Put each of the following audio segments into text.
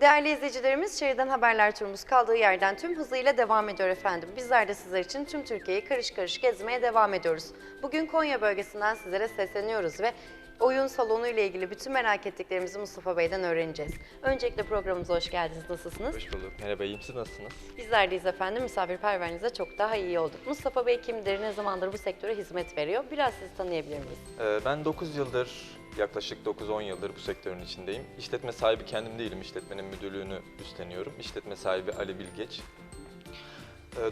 Değerli izleyicilerimiz, Şehirden Haberler turumuz kaldığı yerden tüm hızıyla devam ediyor efendim. Bizler de sizler için tüm Türkiye'yi karış karış gezmeye devam ediyoruz. Bugün Konya bölgesinden sizlere sesleniyoruz ve oyun salonu ile ilgili bütün merak ettiklerimizi Mustafa Bey'den öğreneceğiz. Öncelikle programımıza hoş geldiniz. Nasılsınız? Hoş bulduk. Merhaba, iyiyim. Siz nasılsınız? Bizler deyiz efendim. Misafirperverliğinize çok daha iyi olduk. Mustafa Bey kimdir, ne zamandır bu sektöre hizmet veriyor? Biraz sizi tanıyabilir miyiz? Ee, ben 9 yıldır, yaklaşık 9-10 yıldır bu sektörün içindeyim. İşletme sahibi kendim değilim, işletmenin müdürlüğünü üstleniyorum. İşletme sahibi Ali Bilgeç.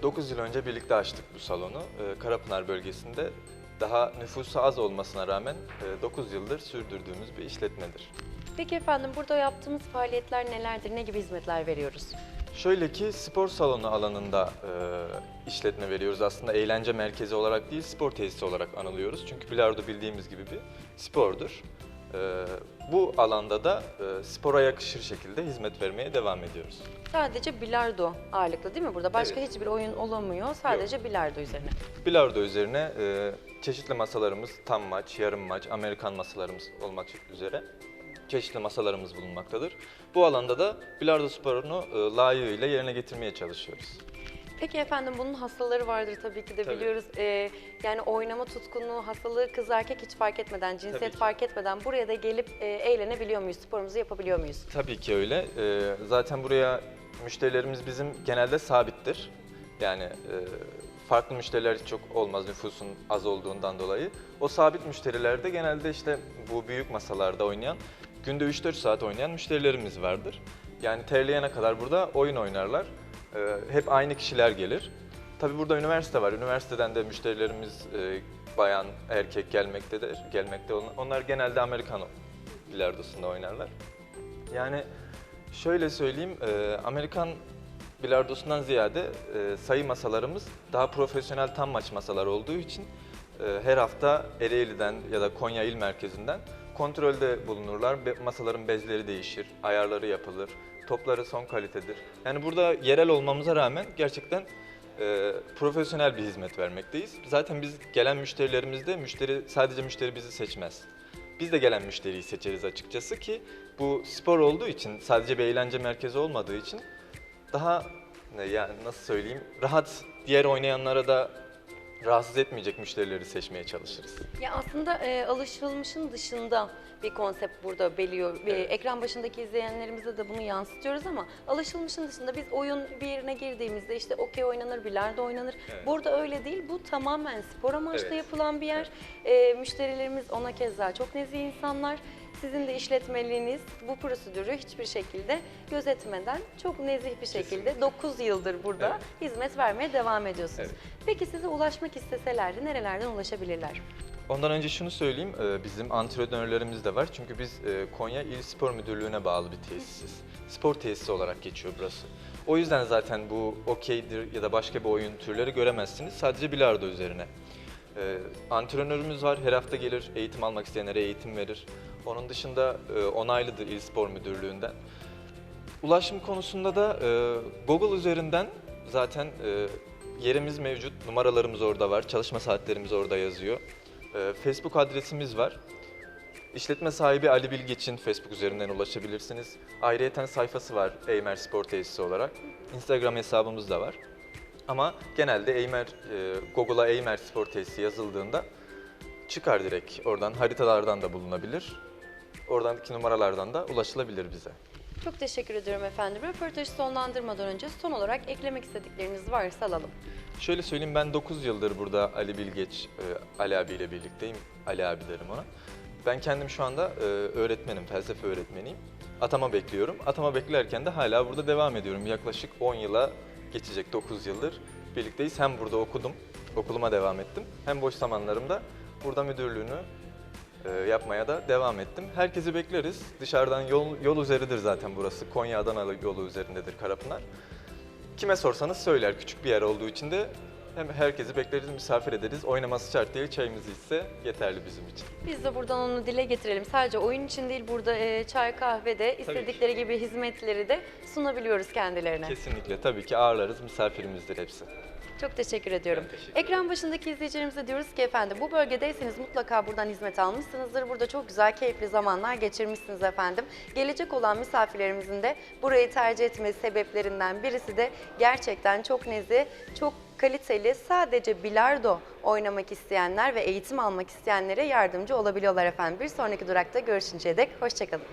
9 yıl önce birlikte açtık bu salonu. Ee, Karapınar bölgesinde daha nüfusu az olmasına rağmen 9 yıldır sürdürdüğümüz bir işletmedir. Peki efendim burada yaptığımız faaliyetler nelerdir, ne gibi hizmetler veriyoruz? Şöyle ki spor salonu alanında e, işletme veriyoruz. Aslında eğlence merkezi olarak değil, spor tesisi olarak anılıyoruz. Çünkü bilardo bildiğimiz gibi bir spordur. E, bu alanda da e, spora yakışır şekilde hizmet vermeye devam ediyoruz. Sadece bilardo ağırlıklı değil mi burada? Başka Evet. hiçbir oyun olamıyor. Sadece bilardo üzerine. Bilardo üzerine e, çeşitli masalarımız, tam maç, yarım maç, Amerikan masalarımız olmak üzere çeşitli masalarımız bulunmaktadır. Bu alanda da bilardo sporunu e, layığıyla yerine getirmeye çalışıyoruz. Peki efendim bunun hastaları vardır tabii ki de Tabii. biliyoruz. Ee, yani oynama tutkunluğu, hastalığı kız erkek hiç fark etmeden, cinsiyet fark etmeden buraya da gelip e, eğlenebiliyor muyuz? Sporumuzu yapabiliyor muyuz? Tabii ki öyle. Ee, zaten buraya müşterilerimiz bizim genelde sabittir. Yani e, farklı müşteriler çok olmaz nüfusun az olduğundan dolayı. O sabit müşterilerde genelde işte bu büyük masalarda oynayan, günde 3-4 saat oynayan müşterilerimiz vardır. Yani terleyene kadar burada oyun oynarlar. Ee, hep aynı kişiler gelir. Tabii burada üniversite var. Üniversiteden de müşterilerimiz e, bayan, erkek gelmektedir. Gelmekte. Onlar genelde Amerikan bilardosunda oynarlar. Yani şöyle söyleyeyim, e, Amerikan bilardosundan ziyade e, sayı masalarımız daha profesyonel tam maç masalar olduğu için her hafta Ereğli'den ya da Konya İl Merkezi'nden kontrolde bulunurlar. Masaların bezleri değişir, ayarları yapılır, topları son kalitedir. Yani burada yerel olmamıza rağmen gerçekten e, profesyonel bir hizmet vermekteyiz. Zaten biz gelen müşterilerimizde müşteri sadece müşteri bizi seçmez. Biz de gelen müşteriyi seçeriz açıkçası ki bu spor olduğu için sadece bir eğlence merkezi olmadığı için daha yani nasıl söyleyeyim rahat diğer oynayanlara da rahatsız etmeyecek müşterileri seçmeye çalışırız. Ya aslında e, alışılmışın dışında bir konsept burada beliriyor. E, Evet. ekran başındaki izleyenlerimize de bunu yansıtıyoruz ama alışılmışın dışında biz oyun bir yerine girdiğimizde işte okey oynanır, bilardo oynanır. Evet. Burada öyle değil. Bu tamamen spor amaçlı Evet. yapılan bir yer. E, müşterilerimiz ona keza çok nezih insanlar. Sizin de işletmeliğiniz bu prosedürü hiçbir şekilde gözetmeden çok nezih bir şekilde 9 yıldır burada Evet. hizmet vermeye devam ediyorsunuz. Evet. Peki size ulaşmak isteselerdi nerelerden ulaşabilirler? Ondan önce şunu söyleyeyim, e, bizim antrenörlerimiz de var. Çünkü biz e, Konya İl Spor Müdürlüğü'ne bağlı bir tesisiz. Spor tesisi olarak geçiyor burası. O yüzden zaten bu okeydir ya da başka bir oyun türleri göremezsiniz. Sadece bilardo üzerine. E, Antrenörümüz var, her hafta gelir, eğitim almak isteyenlere eğitim verir. Onun dışında e, onaylıdır İl Spor Müdürlüğü'nden. Ulaşım konusunda da e, Google üzerinden zaten e, yerimiz mevcut, numaralarımız orada var, çalışma saatlerimiz orada yazıyor. E, Facebook adresimiz var. İşletme sahibi Ali Bilgeç'in Facebook üzerinden ulaşabilirsiniz. Ayrıyeten sayfası var Eymer Spor Tesisi olarak. Instagram hesabımız da var. Ama genelde Eymer, e, Google'a Eymer Spor Tesisi yazıldığında çıkar direkt. Oradan haritalardan da bulunabilir. Oradaki numaralardan da ulaşılabilir bize. Çok teşekkür ediyorum efendim. Röportajı sonlandırmadan önce son olarak eklemek istedikleriniz varsa alalım. Şöyle söyleyeyim ben 9 yıldır burada Ali Bilgeç, e, Ali abiyle birlikteyim. Ali abi derim ona. Ben kendim şu anda e, öğretmenim, felsefe öğretmeniyim. Atama bekliyorum. Atama beklerken de hala burada devam ediyorum. Yaklaşık 10 yıla geçecek 9 yıldır birlikteyiz. Hem burada okudum, okuluma devam ettim. Hem boş zamanlarımda burada müdürlüğünü e, yapmaya da devam ettim. Herkesi bekleriz. Dışarıdan yol, yol üzeridir zaten burası. Konya Adana yolu üzerindedir Karapınar. Kime sorsanız söyler. Küçük bir yer olduğu için de hem herkesi bekleriz, misafir ederiz. Oynaması şart değil, çayımızı içse yeterli bizim için. Biz de buradan onu dile getirelim. Sadece oyun için değil burada e, çay kahve de istedikleri gibi hizmetleri de sunabiliyoruz kendilerine. Kesinlikle tabii ki ağırlarız, misafirimizdir hepsi. Çok teşekkür ediyorum. Ekran başındaki izleyicilerimize diyoruz ki efendim bu bölgedeyseniz mutlaka buradan hizmet almışsınızdır. Burada çok güzel, keyifli zamanlar geçirmişsiniz efendim. Gelecek olan misafirlerimizin de burayı tercih etme sebeplerinden birisi de gerçekten çok nezih, çok kaliteli sadece bilardo oynamak isteyenler ve eğitim almak isteyenlere yardımcı olabiliyorlar efendim. Bir sonraki durakta görüşünceye dek hoşçakalın.